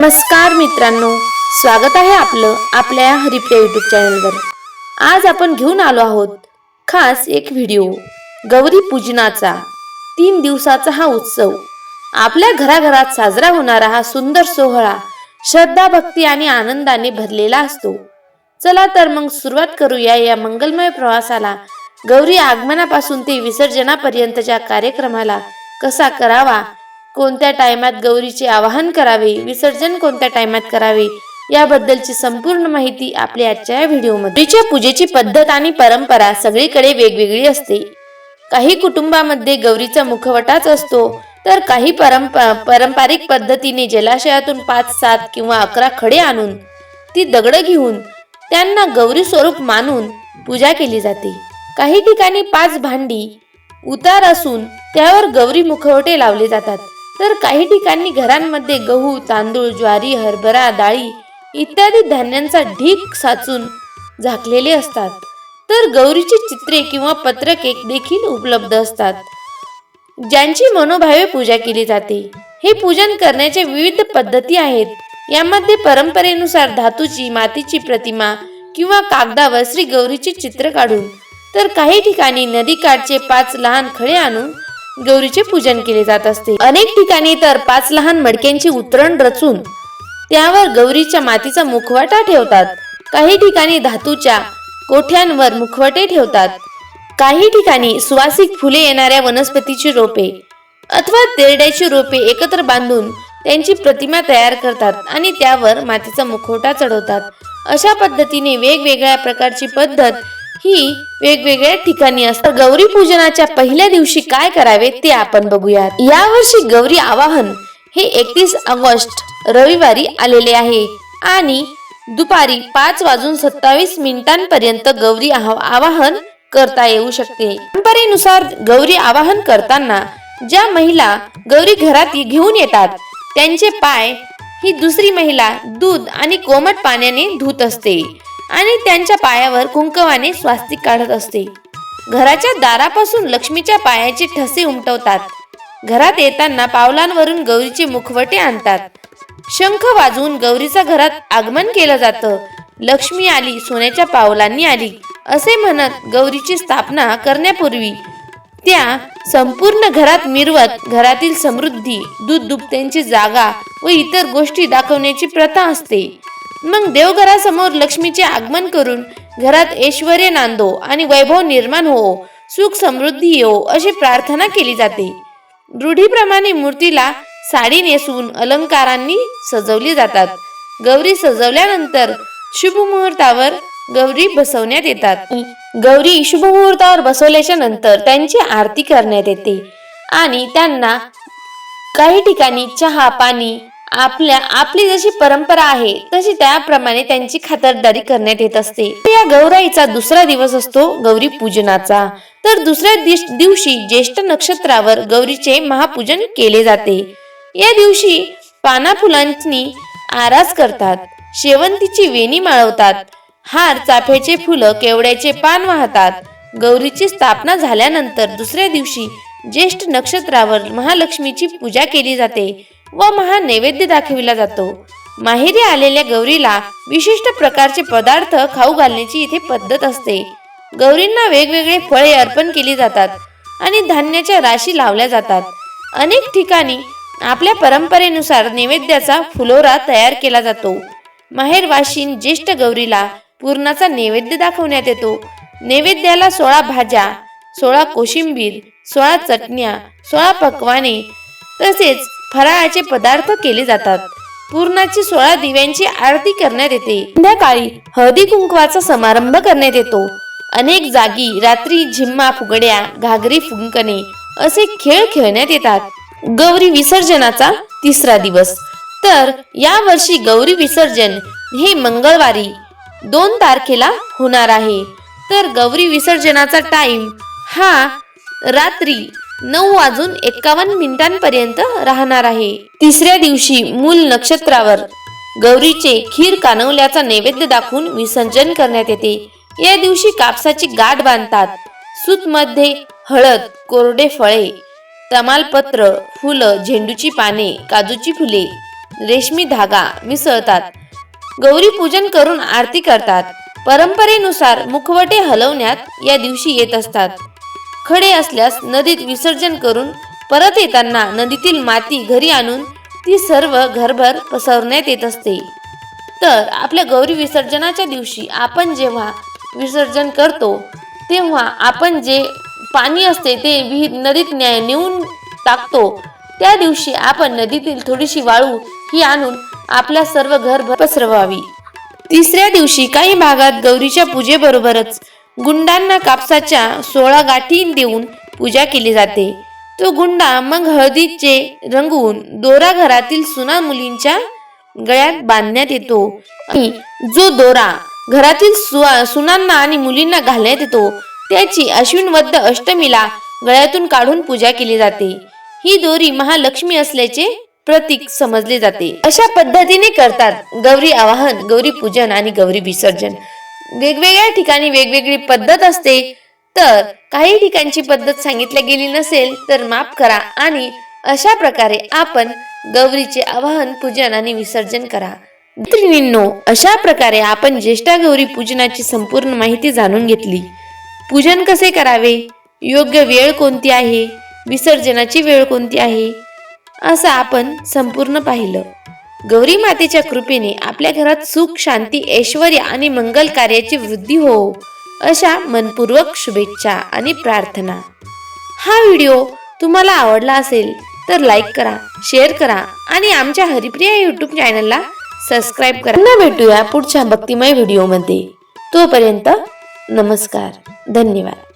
नमस्कार मित्रांनो स्वागत आहे आपलं आपल्या या हरिप्रिया युट्यूब चॅनलवर आज आपण घेऊन आलो आहोत खास एक व्हिडिओ गौरी पूजनाचा तीन दिवसाचा हा उत्सव. आपल्या घराघरात साजरा होणारा हा सुंदर सोहळा श्रद्धा भक्ती आणि आनंदाने भरलेला असतो. चला तर मग सुरुवात करूया या मंगलमय प्रवासाला. गौरी आगमनापासून ते विसर्जनापर्यंतच्या कार्यक्रमाला कसा करावा कोणत्या टायमात गौरीचे आवाहन करावे विसर्जन कोणत्या टायमात करावे याबद्दलची संपूर्ण माहिती आपल्या आजच्या या व्हिडिओमध्ये. पूजेची पद्धत आणि परंपरा सगळीकडे वेगवेगळी असते. काही कुटुंबामध्ये गौरीचा मुखवटाच असतो तर काही परंप पारंपरिक पद्धतीने जलाशयातून पाच सात किंवा अकरा खडे आणून ती दगडं घेऊन त्यांना गौरी स्वरूप मानून पूजा केली जाते. काही ठिकाणी पाच भांडी उतार असून त्यावर गौरी मुखवटे लावले जातात. तर काही ठिकाणी घरांमध्ये गहू तांदूळ ज्वारी हरभरा डाळी इत्यादी धान्यांचा ढीक साचून झाकलेले असतात. तर गौरीची चित्रे किंवा पत्रके देखील उपलब्ध असतात ज्यांची मनोभावे पूजा केली जाते. हे पूजन करण्याच्या विविध पद्धती आहेत. यामध्ये परंपरेनुसार धातूची मातीची प्रतिमा किंवा कागदावर श्री गौरीचे चित्र काढून तर काही ठिकाणी नदीकाठचे पाच लहान खळे आणून गौरीचे पूजन केले जात असते. अनेक ठिकाणी तर पाच लहान मडक्यांची उतरण रचून त्यावर गौरीच्या मातीचा मुखवाटा ठेवतात. काही ठिकाणी धातूच्या कोठ्यांवर मुखवटे ठेवतात. काही ठिकाणी सुवासिक फुले येणाऱ्या वनस्पतीची रोपे अथवा तेरड्याची रोपे एकत्र बांधून त्यांची प्रतिमा तयार करतात आणि त्यावर मातीचा मुखवटा चढवतात. अशा पद्धतीने वेगवेगळ्या प्रकारची पद्धत ही वेगवेगळ्या ठिकाणी असतात. गौरी पूजनाच्या पहिल्या दिवशी काय करावे ते आपण बघूयात. यावर्षी गौरी आवाहन हे एकतीस ऑगस्ट रविवारी आलेले आहे. आणि दुपारी पाच वाजून सत्तावीस मिनिटांपर्यंत गौरी आवाहन करता येऊ शकते. परंपरेनुसार गौरी आवाहन करताना ज्या महिला गौरी घरात घेऊन येतात त्यांचे पाय ही दुसरी महिला दूध आणि कोमट पाण्याने धुत असते. आणि त्यांच्या पायावर कुंकवाने स्वास्तिक काढत असते. घराच्या दारापासून लक्ष्मीच्या पायाचे ठसे उमटवतात. घरात येताना पावलांवरून गौरीचे मुखवटे आणतात. शंख वाजवून गौरीचा घरात आगमन केलं जातं. लक्ष्मी आली सोन्याच्या पावलांनी आली असे म्हणत गौरीची स्थापना करण्यापूर्वी त्या संपूर्ण घरात मिरवत घरातील समृद्धी दूध दुपत्यांची जागा व इतर गोष्टी दाखवण्याची प्रथा असते. मग देवघरासमोर लक्ष्मीचे आगमन करून घरात ऐश्वर नांदो आणि वैभव निर्माण हो सुख समृद्धी येवो अशी प्रार्थना केली जाते. रूढीप्रमाणे मूर्तीला साडी नेसून अलंकारांनी सजवली जातात. गौरी सजवल्यानंतर शुभ मुहूर्तावर गौरी बसवण्यात येतात. गौरी शुभ मुहूर्तावर बसवल्याच्या नंतर त्यांची आरती करण्यात येते आणि त्यांना काही ठिकाणी चहा पाणी आपल्या आपली जशी परंपरा आहे तशी त्याप्रमाणे त्यांची खातरदारी करण्यात येत असते. या गौराईचा दुसरा दिवस असतो गौरी पूजनाचा. तर दुसऱ्या दिवशी ज्येष्ठ नक्षत्रावर गौरीचे महापूजन केले जाते. या दिवशी पाना फुलांनी आरास करतात शेवंतीची वेणी माळवतात हार चाफ्याचे फुलं केवड्याचे पान वाहतात. गौरीची स्थापना झाल्यानंतर दुसऱ्या दिवशी ज्येष्ठ नक्षत्रावर महालक्ष्मीची पूजा केली जाते. व महा नैवेद्य दाखविला जातो. माहेरी आलेल्या गौरीला विशिष्ट प्रकारचे पदार्थ खाऊ घालण्याची इथे पद्धत असते. गौरींना वेगवेगळे फळे अर्पण केली जातात आणि धान्याच्या राशी लावल्या जातात. अनेक ठिकाणी आपल्या परंपरेनुसार नैवेद्याचा फुलोरा तयार केला जातो. माहेरवाशीन ज्येष्ठ गौरीला पूर्णाचा नैवेद्य दाखवण्यात येतो. नैवेद्याला सोळा भाज्या सोळा कोशिंबीर सोळा चटण्या सोळा पक्वाने तसेच फराळाचे पदार्थ केले जातात. पूर्णाची सोळा दिव्यांची आरती करण्यात येते. संध्याकाळी हळदी कुंकवाचा समारंभ करण्यात येतो. अनेक जागी रात्री झिम्मा फुगड्या घागरी फुंकणे असे खेळ खेळण्यात येतात. गौरी विसर्जनाचा तिसरा दिवस. तर या वर्षी गौरी विसर्जन हे मंगळवारी दोन तारखेला होणार आहे. तर गौरी विसर्जनाचा टाइम हा रात्री नऊ वाजून एकावन्न मिनिटांपर्यंत राहणार आहे. तिसऱ्या दिवशी मूल नक्षत्रावर गौरीचे खीर कानवल्याचा नैवेद्य दाखवून विसर्जन करण्यात येते. या दिवशी कापसाची गाठ बांधतात. सूतमध्ये हळद कोरडे फळे तमालपत्र फुलं झेंडूची पाने काजूची फुले रेशमी धागा मिसळतात. गौरी पूजन करून आरती करतात. परंपरेनुसार मुखवटे हलवण्यात या दिवशी येत असतात. खडे असल्यास नदीत विसर्जन करून परत येताना नदीतील माती घरी आणून ती सर्व घरभर पसरण्यात येत असते. तर आपल्या गौरी विसर्जनाच्या दिवशी आपण जेव्हा विसर्जन करतो तेव्हा आपण जे पाणी असते ते विहीर नदीत न्या- नेऊन टाकतो त्या दिवशी आपण नदीतील थोडीशी वाळू ही आणून आपल्या सर्व घरभर पसरवावी. तिसऱ्या दिवशी काही भागात गौरीच्या पूजेबरोबरच गुंडांना कापसाच्या सोळा गाठी देऊन पूजा केली जाते. तो गुंडा मग हळदीचे रंगवून दोरा घरातील सुना मुलींच्या गळ्यात बांधण्यात येतो. आणि जो दोरा घरातील सुनांना आणि मुलींना घालण्यात येतो त्याची अश्विन वद्ध अष्टमीला गळ्यातून काढून पूजा केली जाते. ही दोरी महालक्ष्मी असल्याचे प्रतीक समजले जाते. अशा पद्धतीने करतात गौरी आवाहन गौरी पूजन आणि गौरी विसर्जन. वेगवेगळ्या ठिकाणी वेगवेगळी पद्धत असते. तर काही ठिकाणची पद्धत सांगितली गेली नसेल तर माफ करा आणि अशा प्रकारे आपण गौरीचे आवाहन पूजन आणि विसर्जन करा. मैत्रिणींनो अशा प्रकारे आपण ज्येष्ठा गौरी पूजनाची संपूर्ण माहिती जाणून घेतली. पूजन कसे करावे? योग्य वेळ कोणती आहे? विसर्जनाची वेळ कोणती आहे? असं आपण संपूर्ण पाहिलं. गौरी मातेच्या कृपेने आपल्या घरात सुख शांती ऐश्वर आणि मंगल कार्याची वृद्धी हो अशा मनपूर्वक शुभेच्छा आणि प्रार्थना. हा व्हिडिओ तुम्हाला आवडला असेल तर लाईक करा शेअर करा आणि आमच्या हरिप्रिया यूट्यूब चॅनलला सबस्क्राईब करा. पुन्हा भेटूया पुढच्या भक्तिमय व्हिडिओमध्ये. तोपर्यंत नमस्कार धन्यवाद.